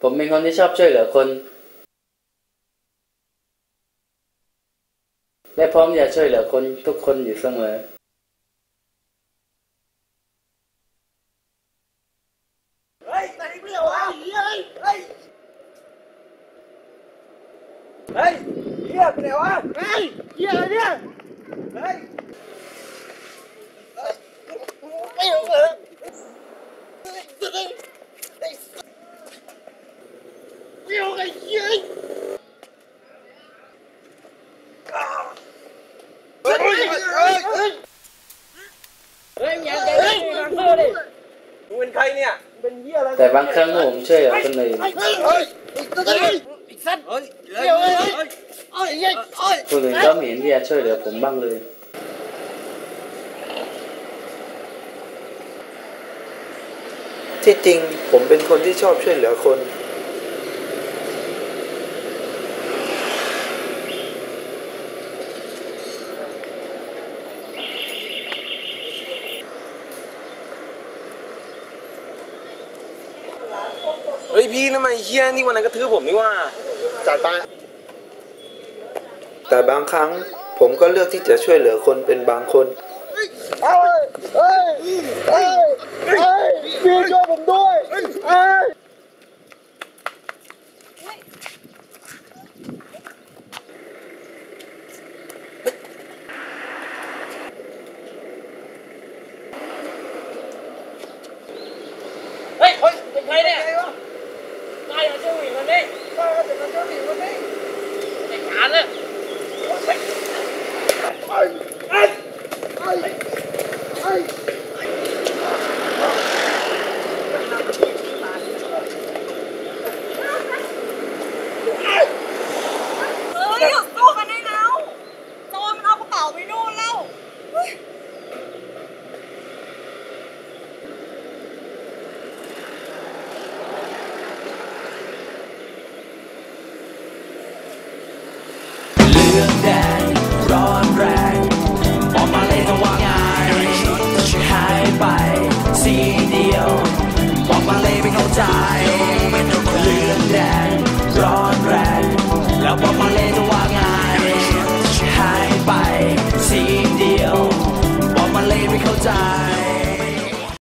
ผมเป็นคนที่ชอบช่วยเหลือคน และพร้อมจะช่วยเหลือคนทุกคนอยู่เสมอ เฮ้ยไหนเรียววะเฮ้ยเฮ้ยเฮ้ยเฮียไปไหนวะเฮ้ยเฮียอะไรเนี่ย เฮ้ยไม่รู้เลยไม่รู้ไอ้เฮียเฮ้ยเฮ้ยเฮ้ยเฮ้ย เฮ้ยอย่าอย่าอย่าอย่าเข้าดิ มึง เป็นใครเนี่ย เป็นเฮียอะไรแต่บางครั้งผมช่วยเหลือคนอื่นเฮ้ยคนอื่นก็ไม่เห็นที่จะช่วยเหลือผมบ้างเลยที่จริงผมเป็นคนที่ชอบช่วยเหลือคน เฮ้ยพี่นั่นมันไอ้เฮียนี่วันนั้นกระทืบผมนี่ว่าจัดไปแต่บางครั้งผมก็เลือกที่จะช่วยเหลือคนเป็นบางคนเฮ้ยเฮ้ยเฮ้ยเฮ้ยพี่ช่วยผมด้วย เฮ้ย เฮ้ยเฮ้ยเป็นใครเนี่ยตายมาช่วยหวีมันดิ ตาย bye.